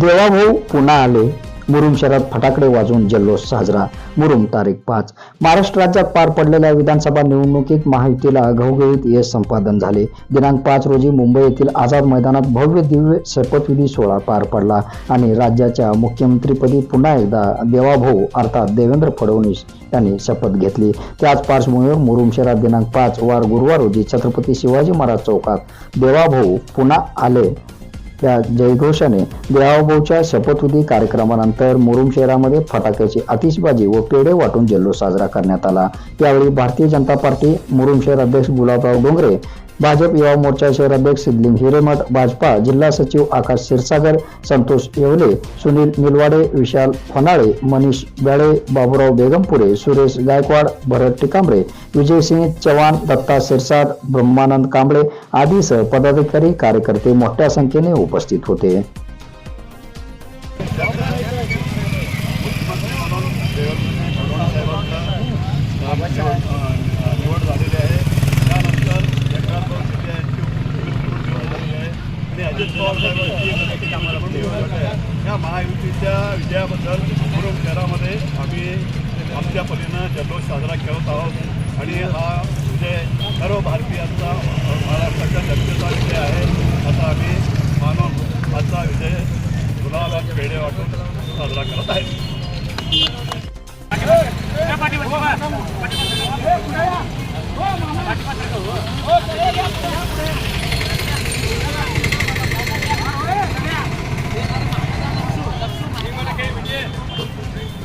देवाभाऊ पुन्हा आले. मुरुम शहरात फटाकडे वाजवून जल्लोष साजरा. मुरुम तारीख पाच. महाराष्ट्र राज्यात पार पडलेल्या विधानसभा निवडणुकीत महायुतीला घवघवीत यश संपादन झाले. दिनांक पाच रोजी मुंबई येथील आझाद मैदानात भव्य दिव्य शपथविधी सोहळा पार पडला आणि राज्याच्या मुख्यमंत्रीपदी पुन्हा एकदा देवाभाऊ अर्थात देवेंद्र फडणवीस यांनी शपथ घेतली. त्याच पार्श्वभूमीवर मुरुम शहरात दिनांक पाच वार गुरुवार रोजी छत्रपती शिवाजी महाराज चौकात देवाभाऊ पुन्हा आले. या जयघोषाने देवाभाऊच्या शपथविधी कार्यक्रमानंतर मुरुम शहरामध्ये फटाक्याची आतिषबाजी व पेढे वाटून जल्लोष साजरा करण्यात आला. यावेळी भारतीय जनता पार्टी मुरुम शहर अध्यक्ष गुलाबराव डोंगरे भाजप युवा मोर्चा शहर अध्यक्ष सिद्धलिंग हिरेमठ भाजपा जिल्हा सचिव आकाश क्षीरसागर संतोष येवले सुनील निलवाडे विशाल फनाळे मनीष बेळे बाबूराव बेगमपुरे सुरेश गायकवाड भरत टिकांबरे विजयसिंह चव्हाण दत्ता सिरसाट ब्रह्मानंद कांबळे आदीसह पदाधिकारी कार्यकर्ते मोठ्या संख्येने उपस्थित होते. या महायुतीच्या विजयाबद्दल मुरुम शहरामध्ये आम्ही आमच्या परीनं जल्लोष साजरा करत आहोत. आणि हा विजय सर्व भारतीयांचा महाराष्ट्राच्या जनतेचा विजय आहे. असा आम्ही मानून आजचा विजय गुलाल आणि पेढे वाटून साजरा करत आहे.